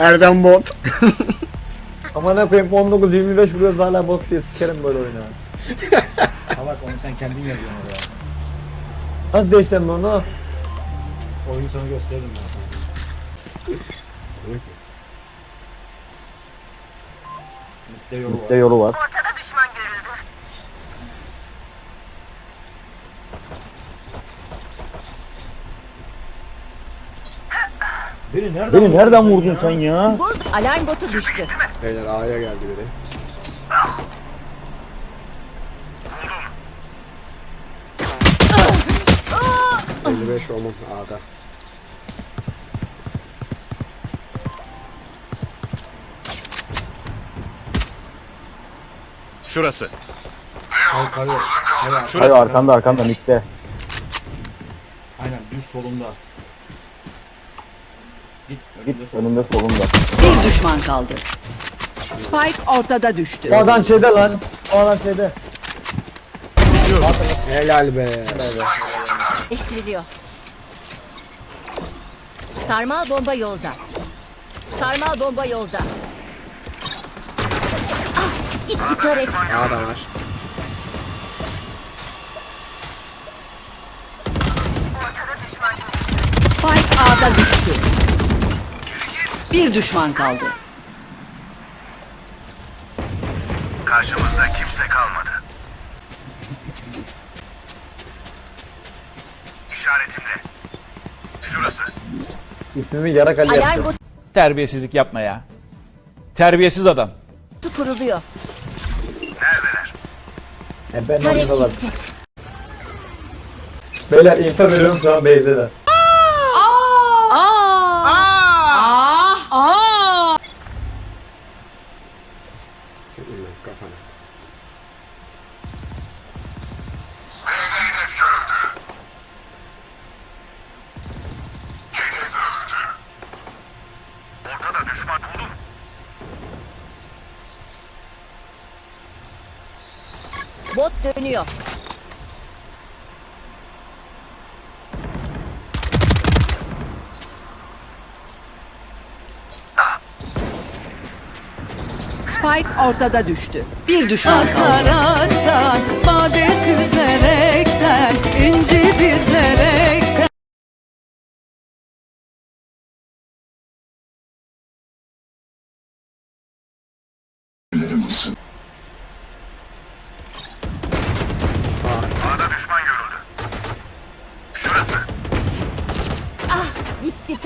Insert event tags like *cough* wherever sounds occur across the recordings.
Erdem bot. *laughs* Aman ne koyayım 19 25 vuruyoruz hala bot diye sikerim böyle oyunu. Salak onu sen kendin yazıyorsun oraya. Nasıl değiştirdin onu? Oyun sonu gösteririm ben sana. Mitte yolu Mitte var. yolu var. Beni nereden, Beni nereden vurdun vurdun sen ya? Bul alarm botu düştü. Beyler A'ya geldi biri. ...55 Omun A'da. Şurası. Hayır. Hayır, Hayır Şurası. arkanda arkanda mitte. Aynen düz solunda. Git önünde solunda. Bir düşman kaldı. Spike ortada düştü. O adam şeyde lan. O adam şeyde. Helal be. Eştiriliyor. Sarmal bomba yolda. Sarmal bomba yolda. Ah, gitti taret. A'da var. Bir düşman kaldı. Karşımızda kimse kalmadı. İşaretimle. Şurası. İsmimi Yarak Ali Alarm botu Terbiyesizlik yapma ya. Terbiyesiz adam. kuruluyor. Neredeler? E ben de. Beyler info veriyorum şu an Beyze'de. Bot dönüyor. Spike ortada düştü. Bir düşman kaldı. Asaraktan, bade süzerekten, inci dizerekten.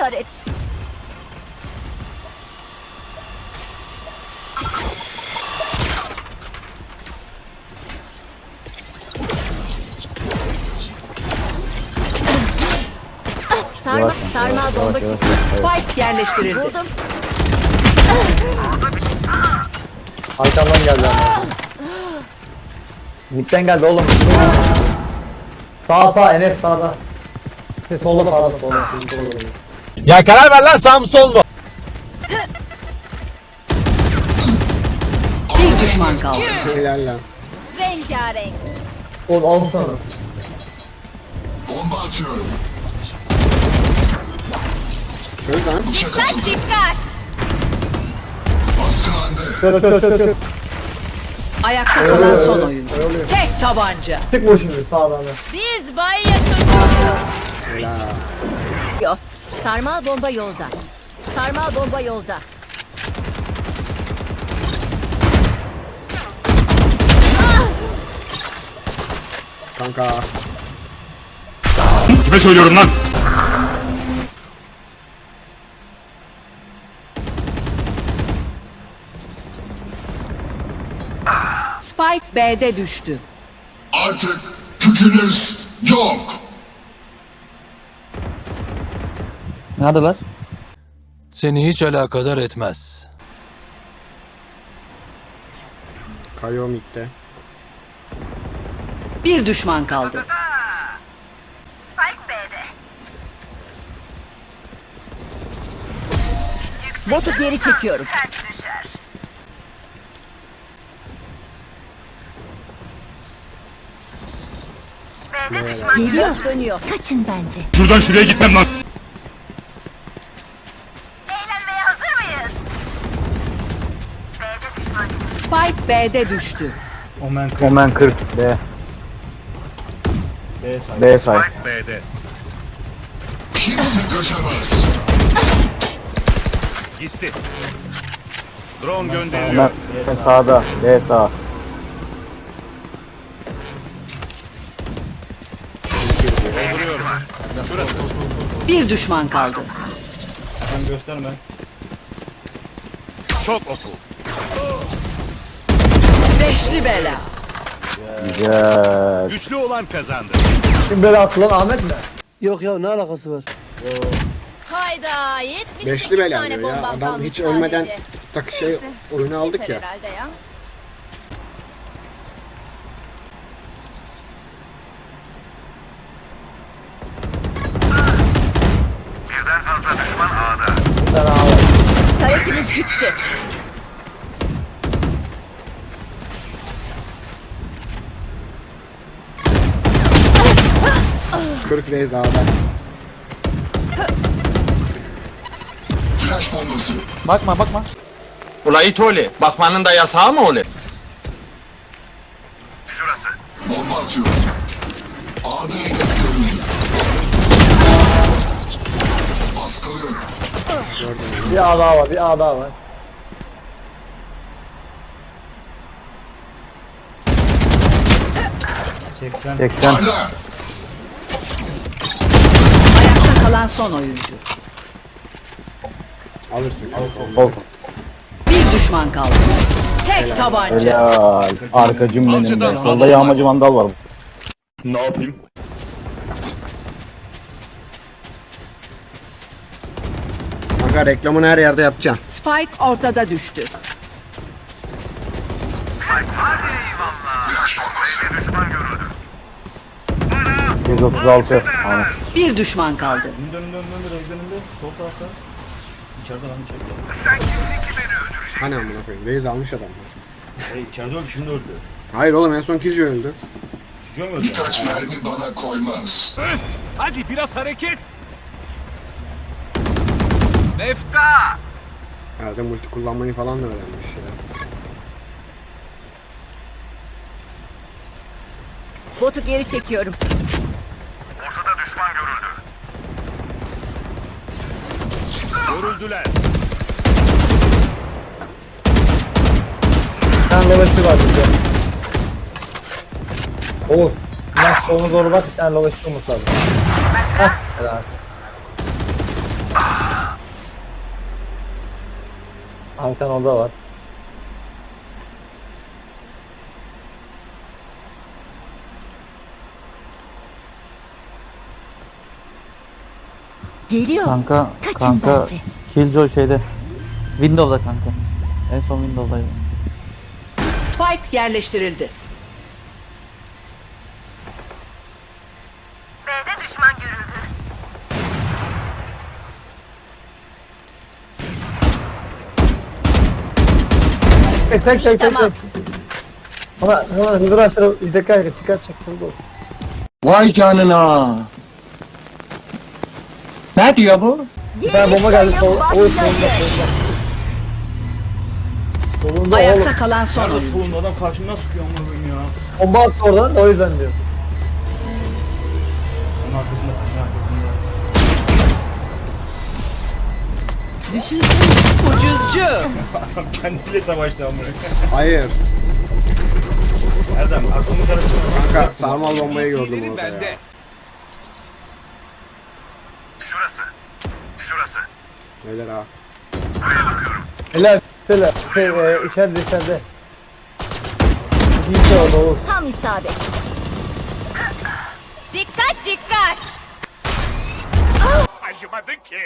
Ah, Sarma, sarmal bomba çıktı. Spike yerleştirildi. Buldum. Arkamdan geldi ama. Midden geldi oğlum. Sağ sağ Enes sağda. Solda pardon solda. solda. Ya karar ver lan sağ mı sol mu? Bir düşman kaldı. Helal lan. Rengarenk. Oğlum al sana. Çöz lan. Dikkat dikkat. Çök çök çök çök. Ayakta kalan son oyuncu. Tek tabanca. Vur şimdi sağdan da. Biz bayya çocuğuyuz. Yok. Sarmal bomba yolda. Sarmal bomba yolda. Kanka. Kime söylüyorum lan? Spike B'de düştü. Artık gücünüz yok. Neredeler? Seni hiç alakadar etmez. Kayo midde. Bir düşman kaldı. Botu geri çekiyorum. Geliyor dönüyor. Kaçın bence. Şuradan şuraya gitmem lan. B'de düştü. Omen 40. Omen 40 B. B say. B say. B'de. Kimse kaçamaz. Gitti. Drone Omen gönderiliyor. sağda. B sağ. Dolduruyorum. Şurası. Bir düşman kaldı. Sen gösterme. Çok oku. Beşli bela. Güzel. Güçlü olan kazandı. Kim böyle atılan Ahmet mi? Yok ya ne alakası var? Hayda yetmiş. Beşli bela diyor ya. Adam hiç ölmeden tak şey oyunu aldık ya. Herhalde ya. Taretimiz gitti. Kırk reis A'da. Flash bombası. Bakma bakma. Ula it oli. Bakmanın da yasağı mı oli? Şurası. Bomba atıyorum. A'da hedef görüldü. Baskılıyorum. Bir A daha var. Bir A daha var. Seksen. 80. Hala. Kalan son oyuncu. Alırsın. Ol. Bir düşman kaldı. Tek tabanca. Helal. Arkacım benim be. Solda yağmacı vandal var. Ne yapayım? Kanka reklamını her yerde yapacaksın. Spike ortada düştü. Düşman görüldü. 136. Ahmet. Bir düşman kaldı. Dön dön dön dön reis önünde. Sol tarafta. İçeride lan içeride. Hani amına koyayım. Reis almış adamlar. Hey içeride öldü şimdi öldü. Hayır oğlum en son Killjoy öldü. Çocuğa mı öldü? Kaç mermi bana koymaz. Hadi biraz hareket. Mefta. Herhalde multi kullanmayı falan da öğrenmiş ya. Botu geri çekiyorum. Görüldüler. Sen loveşi var bizde. Olur. Maç sonuna doğru bak. Bir tane loveşi olması lazım. Heh. Helal. Arkan orada var. Geliyor. Kanka, Kaçın kanka bence. Killjoy şeyde. Windows'da kanka. En son Windows'daydı. Spike yerleştirildi. Tek tek tek tek. Tamam. Ama hızlı açtır. Dikkat et. Çıkar çek. Hızlı ol. Vay canına. Ne diyor bu? Bir tane bomba geldi. Sol, o başladı. solunda solunda. Solunda oğlum. Ayakta kalan son Nerede oyuncu. solunda adam karşımdan sıkıyor amına koyayım ya. Bomba attı oradan da o yüzden diyor. Onun arkasında kızın arkasında. Ucuzcu. Adam kendiyle savaştı amına koyayım. Hayır. Erdem aklımı karıştırma. Kanka sarmal bombayı gördüm orada ya. Neler ha? Helal. Helal. Şey, e, içeride içeride. İyi şey oldu Oğuz. Tam isabet. Dikkat dikkat. Acımadı ki.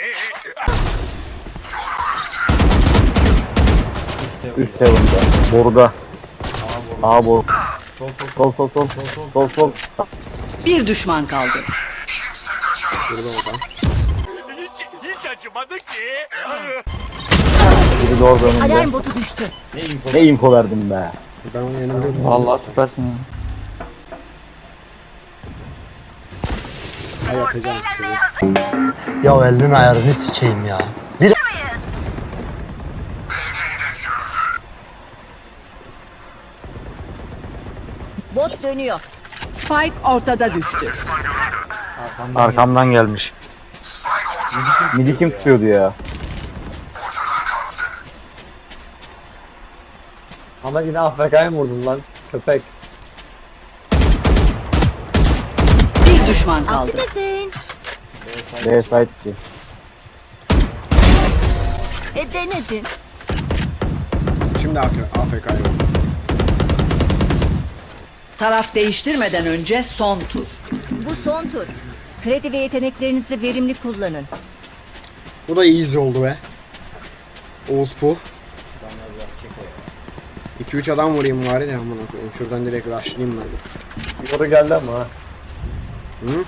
Üst level'da. Boruda. Aa boru. Sol sol Sol sol sol. Sol sol. Bir düşman kaldı. Burada orada. Acımadı ki. Biri de orada önünde. Alarm botu düştü. Ne info? Ne info verdim be. Ben onun yanındaydım. Vallahi süpersin ya. Ay atacağım şöyle. Ya elinin ayarını sikeyim ya. Bir dönüyor. Spike ortada düştü. Arkamdan gelmiş. Midi kim tutuyordu ya? Ama yine AFK'ya mı vurdun lan köpek? Bir düşman kaldı. Affedersin. B site'ci. E denedin. Şimdi AFK'ya Taraf değiştirmeden önce son tur. Bu son tur. Kredi ve yeteneklerinizi verimli kullanın. Bu da easy oldu be. Oğuz Pu. 2-3 adam vurayım bari de amına koyayım. Şuradan direkt rushlayayım ben. Yoru geldi ama ha. Hı?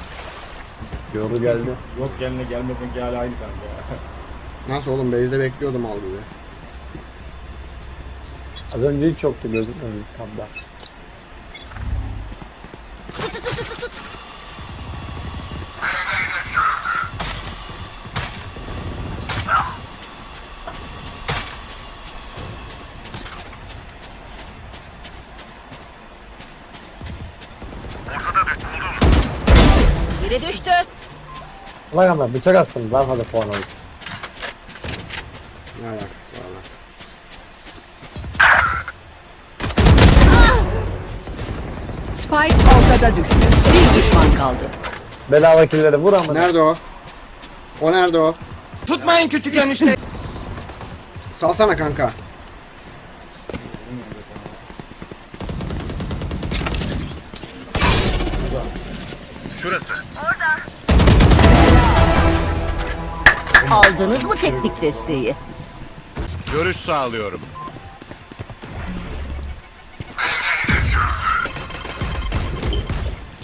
Yoru geldi. Yok gelene gelmeden gel aynı kanka ya. Nasıl oğlum base'de bekliyordum al gibi. Az önce hiç yoktu gözükmedi tam da. Biri düştü. Ulan ama bıçak atsın daha fazla puan alır. Ne alakası var lan. Spike ortada düştü. Bir düşman kaldı. Bedava killeri vur ama. Nerede o? O nerede o? Tutmayın küçük enişte. Salsana kanka. Şurası. Aldınız mı teknik desteği? Görüş sağlıyorum.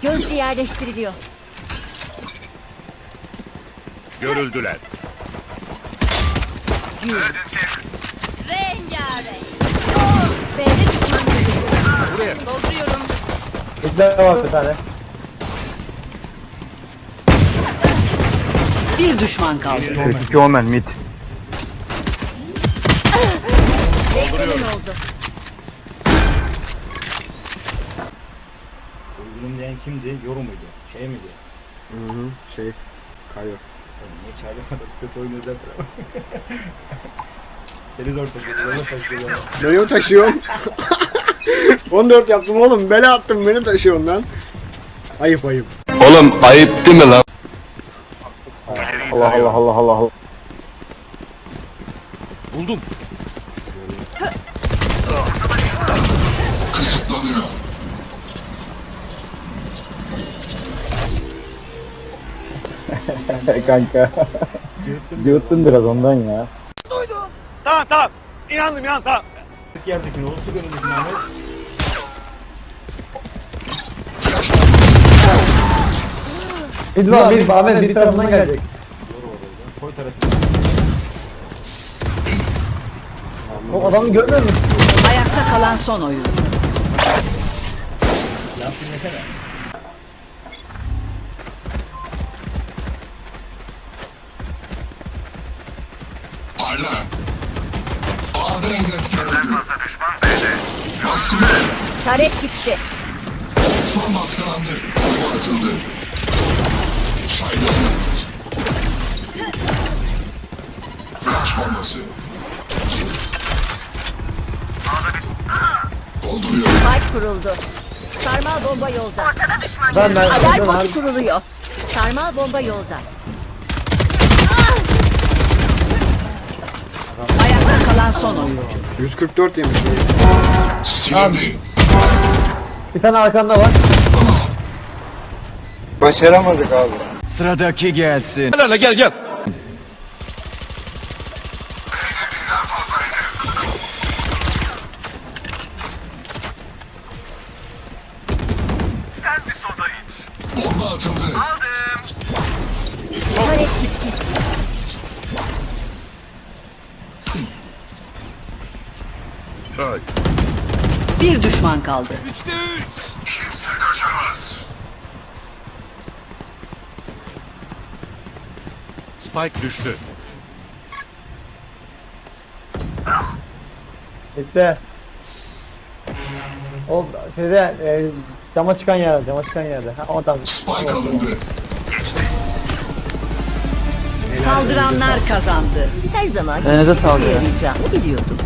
Gözcü yerleştiriliyor. Görüldüler. Rengarenk. B'de düşman görüldü. Dolduruyorum. Hitler var bir tane. Bir düşman kaldı. İki omen mid. Oldu. Uygunum diyen kimdi? Yoru muydu? Şey miydi? Hı hı. Şey. Kayo. Oğlum niye çağırıyorsun? *laughs* Kötü oyunu özeltir ama. Seni zor taşıyor. Nasıl taşıyor? Beni mi taşıyorsun? 14 yaptım oğlum. Bela attım beni taşıyorsun lan. Ayıp ayıp. Oğlum ayıp değil mi lan? Allah Allah Allah Allah Allah. Buldum. Kısıtlanıyor. *laughs* Kanka. Cıvıttın biraz ondan ya. Tamam tamam. İnandım inan tamam. Yerdekini oğlum su önündekini Ahmet. Mid var mid. Ahmet bir tarafından gelecek. Tarafını. O adamı görmüyor musun? Ayakta kalan son oyuncu. Laf dinlesene. Hala. A'da hedef görüldü. Baskın. Tarek gitti. Düşman baskılandı. Bomba atıldı. Çaylandı. Bombası. Dolduruyor. Spike kuruldu. Sarmal bomba yolda. Ben ben. Alarm botu kuruluyor. Sarmal bomba yolda. Ayakta kalan son oyuncu. 144 yemiş reis. Silindi. Bir tane arkanda var. Başaramadık abi. Sıradaki gelsin. Gel hele gel gel. Atıldı. Öl. Bir düşman kaldı. Üçte üç. Spike düştü. Bitti. O şeyde e, cama çıkan yerde, cama çıkan yerde. Ha, alındı. Saldıranlar kazandı. Her zaman Elinize işe sağlık ya. yarayacağını biliyordum.